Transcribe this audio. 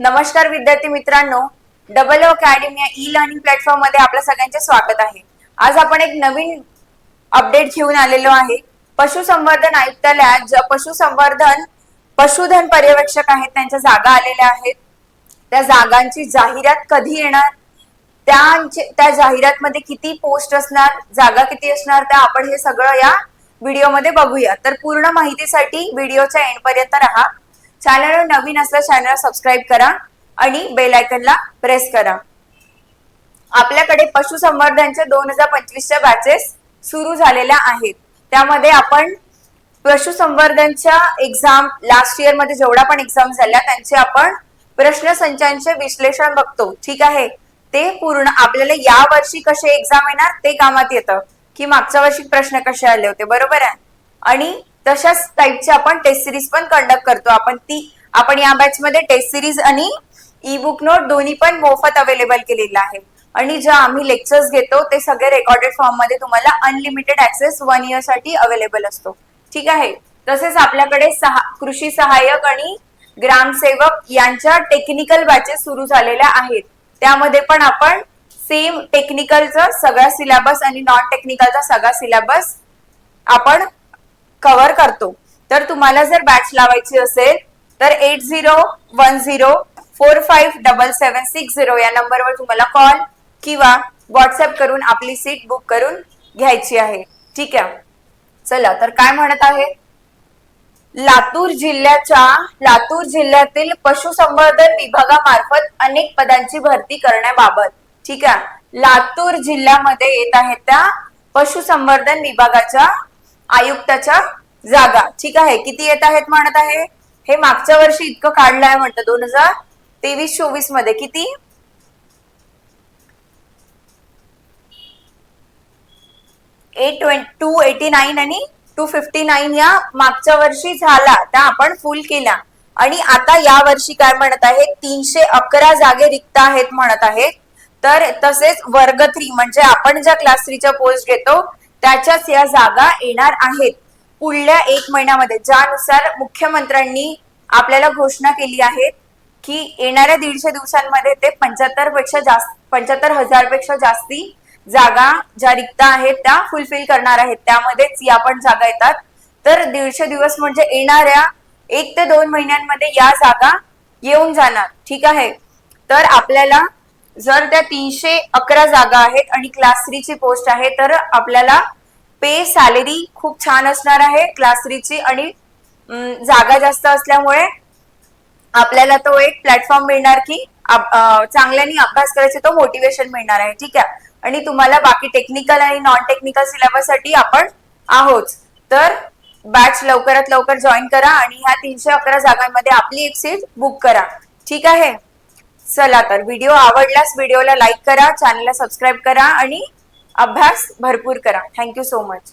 नमस्कार विद्यार्थी मित्रांनो. डबल अकॅडमी या ई लर्निंग प्लॅटफॉर्ममध्ये आपल्या सगळ्यांचे स्वागत आहे. आज आपण एक नवीन अपडेट घेऊन आलेलो आहे. पशुसंवर्धन आयुक्तालयात पशुसंवर्धन पशुधन पर्यवेक्षक आहेत त्यांच्या जागा आलेल्या आहेत. त्या जागांची जाहिरात कधी येणार? त्यांचे त्या जाहिरात मध्ये किती पोस्ट असणार? जागा किती असणार? त्या आपण हे सगळं या व्हिडिओमध्ये बघूया. तर पूर्ण माहितीसाठी व्हिडिओच्या एंड पर्यंत राहा. चॅनल नवीन असल्यास चॅनल सबस्क्राईब करा आणि बेल आयकनला प्रेस करा. आपल्याकडे पशुसंवर्धनच्या दोन हजार पंचवीसच्या बॅचेस सुरू झालेल्या आहेत. त्यामध्ये आपण पशुसंवर्धनच्या एक्झाम लास्ट इयरमध्ये जेवढा पण एक्झाम झाल्या त्यांचे आपण प्रश्नसंचांचे विश्लेषण बघतो. ठीक आहे? ते पूर्ण आपल्याला या वर्षी कसे एक्झाम येणार ते कामात येतं. की मागच्या वर्षी प्रश्न कसे आले होते बरोबर आहे? आणि तशाच टाईपची आपण टेस्ट सिरीज पण कंडक्ट करतो. आपण ती आपण या बॅच मध्ये टेस्ट सिरीज आणि ई बुक नोट दोन्ही पण मोफत अवेलेबल केलेलं आहे. आणि ज्या आम्ही लेक्चर्स घेतो ते सगळे रेकॉर्डेड फॉर्ममध्ये तुम्हाला अनलिमिटेड ऍक्सेस वन इयरसाठी अवेलेबल असतो. ठीक आहे? तसेच आपल्याकडे सहा कृषी सहाय्यक आणि ग्रामसेवक यांच्या टेक्निकल बॅचेस सुरू झालेल्या आहेत. त्यामध्ये पण आपण सेम टेक्निकलचा सगळा सिलेबस आणि नॉन टेक्निकलचा सगळा सिलेबस आपण कव्हर करतो. तर तुम्हाला जर बॅच लावायची असेल तर eight zero one zero four five double seven six zero या नंबरवर तुम्हाला कॉल किंवा व्हॉट्सअप करून आपली सीट बुक करून घ्यायची आहे. ठीक आहे? चला तर काय म्हणत आहे? लातूर जिल्ह्याच्या लातूर जिल्ह्यातील पशुसंवर्धन विभागामार्फत अनेक पदांची भरती करण्याबाबत. ठीक आहे? लातूर जिल्ह्यामध्ये येत आहेत त्या पशुसंवर्धन विभागाच्या आयुक्ताच्या जागा. ठीक आहे? किती येत आहेत म्हणत आहे? हे मागच्या वर्षी इतकं काढलं आहे म्हणतं दोन हजार तेवीस चोवीसमध्ये. किती? एट टू एटी नाईन आणि टू फिफ्टी नाईन या मागच्या वर्षी झाला. त्या आपण फुल केल्या आणि आता या वर्षी काय म्हणत आहे? तीनशे अकरा जागे रिक्त आहेत म्हणत आहेत. तर तसेच वर्ग थ्री म्हणजे आपण ज्या क्लास थ्रीच्या पोस्ट घेतो त्याच्याच या जागा येणार आहेत. पुढल्या एक महिन्यामध्ये ज्यानुसार मुख्यमंत्र्यांनी आपल्याला घोषणा केली आहे की येणाऱ्या दीडशे दिवसांमध्ये ते पंच्याहत्तरपेक्षा जास्त पंच्याहत्तर हजारपेक्षा जास्ती जागा ज्या रिक्त आहेत त्या फुलफिल करणार आहेत. त्यामध्येच या पण जागा येतात. तर दीडशे दिवस म्हणजे येणाऱ्या एक ते दोन महिन्यांमध्ये या जागा येऊन जाणार. ठीक आहे? तर आपल्याला जर त्या तीनशे अकरा जागा आहेत आणि क्लास थ्रीची पोस्ट आहे तर आपल्याला पे सॅलरी खूप छान असणार आहे क्लास थ्रीची आणि जागा जास्त असल्यामुळे आपल्याला तो एक प्लॅटफॉर्म मिळणार की चांगल्याने अभ्यास करायचे तो मोटिवेशन मिळणार आहे ठीक आहे? आणि तुम्हाला बाकी टेक्निकल आणि नॉन टेक्निकल सिलेबससाठी आपण आहोत. तर बॅच लवकरात लवकर जॉईन करा आणि ह्या तीनशे अकरा जागांमध्ये आपली एक सीट बुक करा. ठीक आहे? चला तर व्हिडिओ आवडल्यास व्हिडिओला लाईक करा चॅनलला सबस्क्राईब करा आणि अभ्यास भरपूर करा. Thank you so much